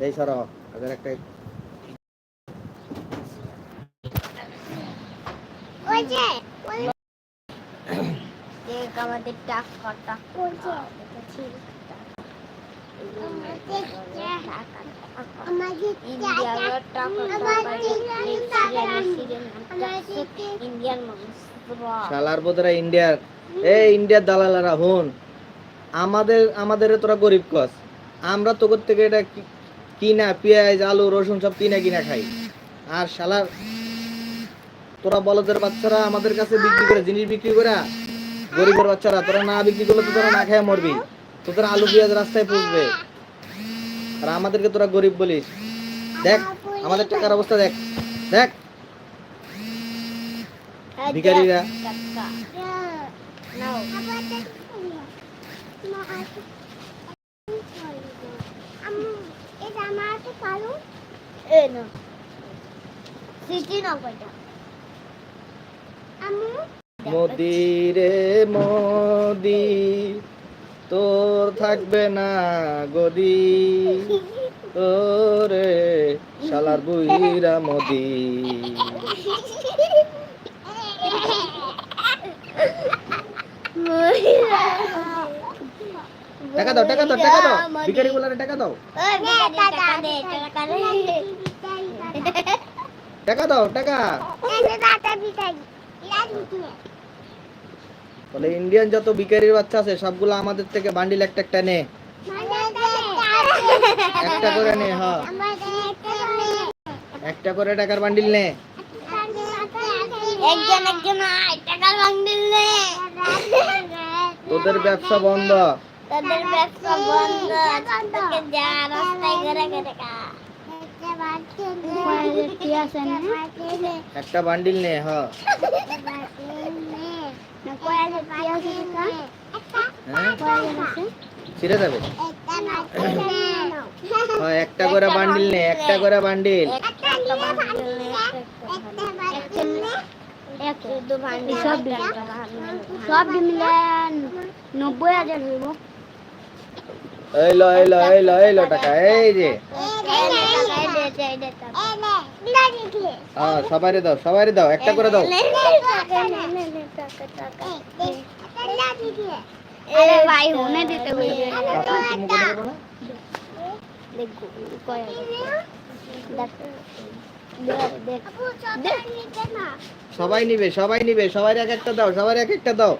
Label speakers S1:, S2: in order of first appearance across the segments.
S1: দেই সর একটা
S2: ওই যে ওই দেখ আমাদের টাকা ইন্ডিয়ার টাকা ইন্ডিয়ান মানুষ
S1: শালার বোধরা ইন্ডিয়ার। এই ইন্ডিয়ার দালালারা হন আমাদের আমাদের তোরা গরিব কস। আমরা তোর থেকে এটা কিনা পেঁয়াজ, আলু, রসুন সব কিনা কিনা খাই। আর শালার, তোরা বলদের বাচ্চারা আমাদের কাছে বিক্রি করে, জিনিস বিক্রি করে, গরিবের বাচ্চারা, তোরা না বিক্রি করলে তো তোরা না খেয়ে মরবি। তোদের আলু, পেঁয়াজ রাস্তায় পুষবে। আর আমাদেরকে তোরা গরিব বলিস। দেখ, আমাদের টাকার অবস্থা দেখ। দেখ। ভিখারিরা।
S2: টাকা নাও এ না। সিটি না কয়টা আমু
S1: মোদি তোর থাকবে না গদি। তোরে শালার বুইরা মোদি। টাকা দাও টাকা দাও টাকা দাও। ভিখারি বলারে টাকা দাও।
S2: টাকা
S1: দাও টাকা। বলে ইন্ডিয়ান যত ভিখারির বাচ্চা আছে সবগুলো আমাদের থেকে বান্ডিল একটা একটা নে। একটা করে নে হ্যাঁ একটা করে টাকার বান্ডিল নে।
S2: একজন একজন টাকার বান্ডিল নে।
S1: তোদের ব্যবসা বন্ধ।
S2: তাদের ব্যবসা বন্ধ তোকে যা রাস্তায় ঘরে ঘরে
S1: একটা বান্ডিল নে হ্যাঁ? হ্যাঁ ছিঁড়ে যাবে। একটা করে বান্ডিল নে একটা করে বান্ডিল।
S2: সব মিলে নব্বই হাজার হইব।
S1: এই লো এই লো এই লো এই লো টাকা এই যে। হ্যাঁ সবারই দাও সবারই দাও একটা করে দাও।
S2: আরে ভাই হুনে দিতে হইবে
S1: টাকা তুমি করে দেবো না?
S2: দেখো কয় দেখ দেখ দেখ।
S1: সবাই নিবে সবাই নিবে সবাই এক একটা দাও সবার এক একটা দাও।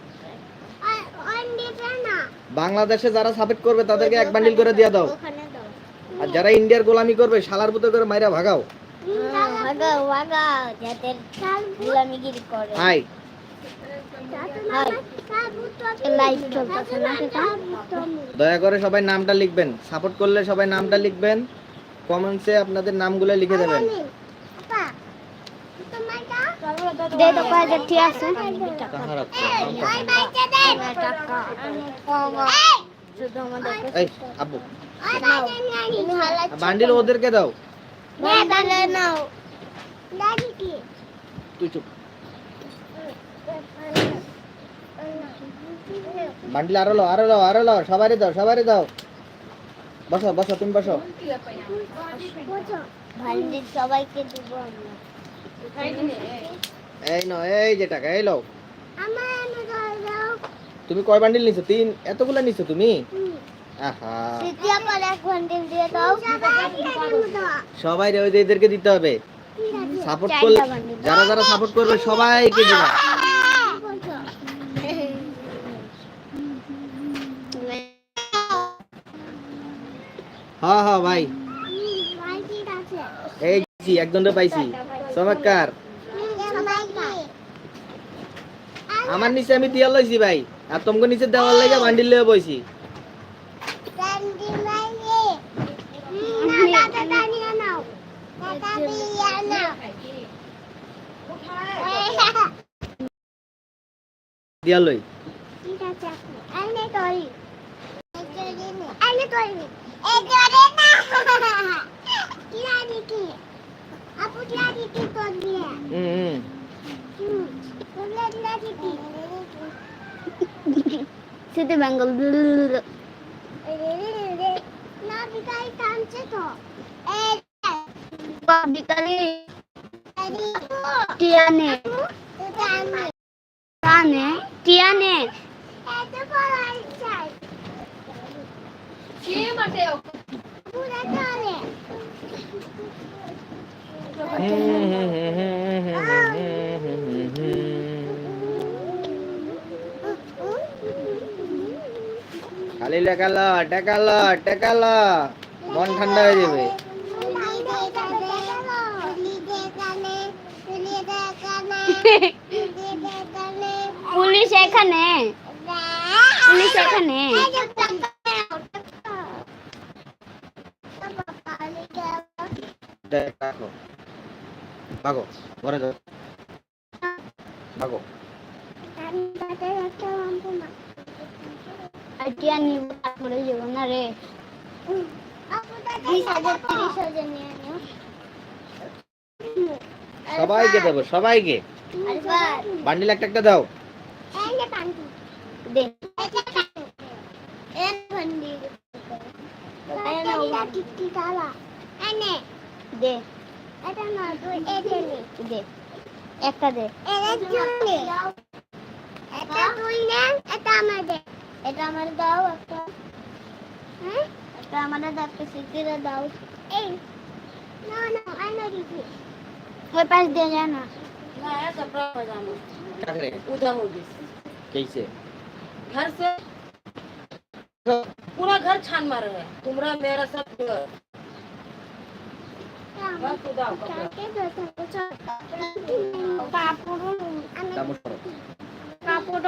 S1: বাংলাদেশে যারা সাপোর্ট করবে তাদেরকে এক বান্ডিল করে দিয়ে দাও। আর যারা ইন্ডিয়ার গোলামি করবে শালার পুতো করে মাইরা ভাগাও। হাই। দয়া করে সবাই নামটা লিখবেন। সাপোর্ট করলে সবাই নামটা লিখবেন। কমেন্টসে আপনাদের নামগুলো লিখে দেবেন।
S2: দে তো কয় যে ঠিক আছে
S1: বান্ডিল ওদেরকে দাও
S2: নাও
S1: তুই চুপ বান্ডিল আরও লো আরও লো আরও লো সবারই দাও সবারই দাও বসো বসো তুমি বসো
S2: সবাইকে
S1: এই নাও এই যে টাকা এই লও তুমি কয় বান্ডিল নিছো? তিন এতগুলা নিছো তুমি? আহা। সবাই ওই এদেরকে দিতে হবে। সাপোর্ট করলে যারা যারা সাপোর্ট করবে সবাইকে দিবা। হ্যাঁ হ্যাঁ ভাই। এই জি একজনটা পাইছি। চমৎকার। আমার নিচে আমি দিয়া লইছি ভাই। আর তোমাকে নিচে দেওয়ার লাগে বান্ডিল লয়ে বইছি। দিয়া
S2: সিটি বেঙ্গল বিকারি টিয়ানে টানে টিয়ানে এত পড়াই চাই
S1: খালি লেখালো টেকালো টেকালো মন ঠান্ডা হয়ে যাবে।
S2: পুলিশ এখানে? পুলিশ এখানে?
S1: ভাগো ঘরে যাও। ভাগো।
S2: আইটিয়া নিব তারপরে যাব না রে।
S1: সবাইকে দেবো সবাইকে। বান্ডিল একটা একটা দাও।
S2: দে। এর ভন্ডি দে। এটা না তুই এটা নে। দে। একটা দে। এটা আমার দাও একটা হ্যাঁ এটা আমার দাও একটা সিকিরে দাও এই না না আই না দিদি ওই পাশ দিয়ে যা না
S3: नया कपड़ा पजामा
S1: কাকড়ে
S3: उधर होगी
S1: कैसे
S3: घर से पूरा घर छान मारे है तुम्हारा मेरा सब घर बस उदाओ कपड़ा
S2: কাপড়